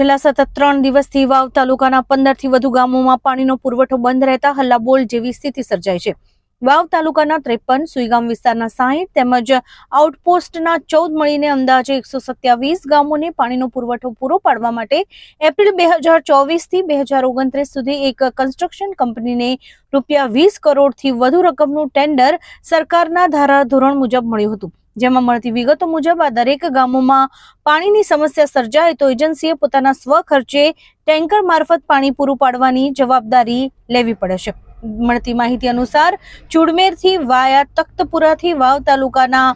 છેલ્લા સતત ત્રણ દિવસથી વાવ તાલુકાના પંદરથી વધુ ગામોમાં પાણીનો પુરવઠો બંધ રહેતા હલ્લાબોલ જેવી સ્થિતિ સર્જાઈ છે. વાવ તાલુકાના ત્રેપન, સુઈગામ વિસ્તારના સાહીઠ તેમજ આઉટપોસ્ટના ચૌદ મળીને અંદાજે એકસો સત્યાવીસ ગામોને પાણીનો પુરવઠો પૂરો પાડવા માટે એપ્રિલ બે હજાર ચોવીસથી બે હજાર ઓગણત્રીસ સુધી એક કન્સ્ટ્રક્શન કંપનીને રૂપિયા વીસ કરોડથી વધુ રકમનું ટેન્ડર સરકારના ધારાધોરણ મુજબ મળ્યું હતું. જેમાં મળતી વિગતો મુજબ આ દરેક ગામોમાં પાણીની સમસ્યા સર્જાય તો એજન્સીએ પોતાના સ્વખર્ચે ટેન્કર મારફત પાણી પૂરું પાડવાની જવાબદારી લેવી પડે છે. મળતી માહિતી અનુસાર ચુડમેરથી વાયા તખ્તપુરાથી વાવ તાલુકાના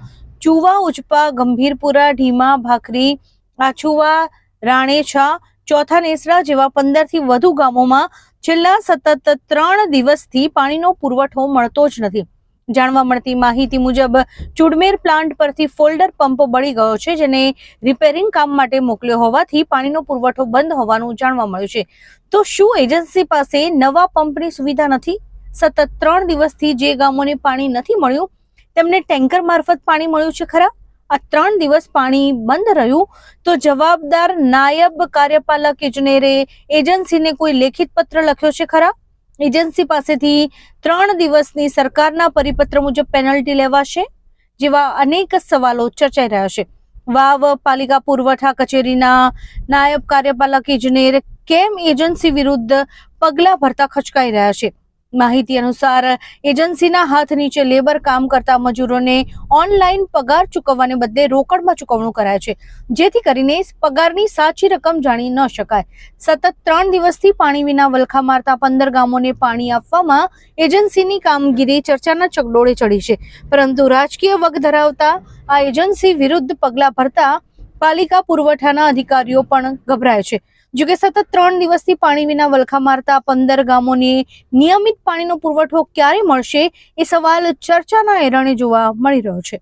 ચુવા ઉચપા ગંભીરપુરા, ઢીમા, ભાખરી, આછુવા, રાણેછા, ચોથા નેસરા જેવા પંદરથી વધુ ગામોમાં છેલ્લા સતત ત્રણ દિવસથી પાણીનો પુરવઠો મળતો જ નથી. જાણવા મળતી માહિતી મુજબ ચુડમેર પ્લાન્ટ પરથી ફોલ્ડર પંપ બળી ગયો છે, જેને રિપેરિંગ કામ માટે મોકલ્યો હોવાથી પાણીનો પુરવઠો બંધ હોવાનું જાણવા મળ્યું છે. તો શું એજન્સી પાસે નવા પંપની સુવિધા નથી? સતત ત્રણ દિવસથી જે ગામોને પાણી નથી મળ્યું, તેમને ટેન્કર મારફત પાણી મળ્યું છે ખરા? આ ત્રણ દિવસ પાણી બંધ રહ્યું, તો જવાબદાર નાયબ કાર્યપાલક ઇજનેરે એજન્સીને કોઈ લેખિત પત્ર લખ્યો છે ખરા? એજન્સી પાસેથી ત્રણ દિવસની સરકારના પરિપત્ર મુજબ પેનલ્ટી લેવાશે, જેવા અનેક સવાલો ચર્ચાઈ રહ્યા છે. વાવ પાલિકા પુરવઠા કચેરીના નાયબ કાર્યપાલક ઇજનેર કેમ એજન્સી વિરુદ્ધ પગલા ભરતા ખચકાઈ રહ્યા છે? માહિતી અનુસાર એજન્સીના હાથ નીચે લેબર કામ કરતા મજૂરોને ઓનલાઈન પગાર ચૂકવવાને બદલે રોકડમાં ચૂકવણું કરાય છે. જેથી કરીને પગારની સાચી રકમ જાણી ન શકાય. સતત ત્રણ દિવસથી પાણી વિના વલખા મારતા પંદર ગામોને પાણી આપવામાં એજન્સીની કામગીરી ચર્ચાના ચકડોળે ચડી છે. પરંતુ રાજકીય વગ ધરાવતા આ એજન્સી વિરુદ્ધ પગલાં ભરતા પાલિકા પુરવઠાના અધિકારીઓ પણ ગભરાય છે. જોકે સતત ત્રણ દિવસથી પાણી વિના વલખા મારતા પંદર ગામોને નિયમિત પાણીનો પુરવઠો ક્યારે મળશે એ સવાલ ચર્ચાના એરણે જોવા મળી રહ્યો છે.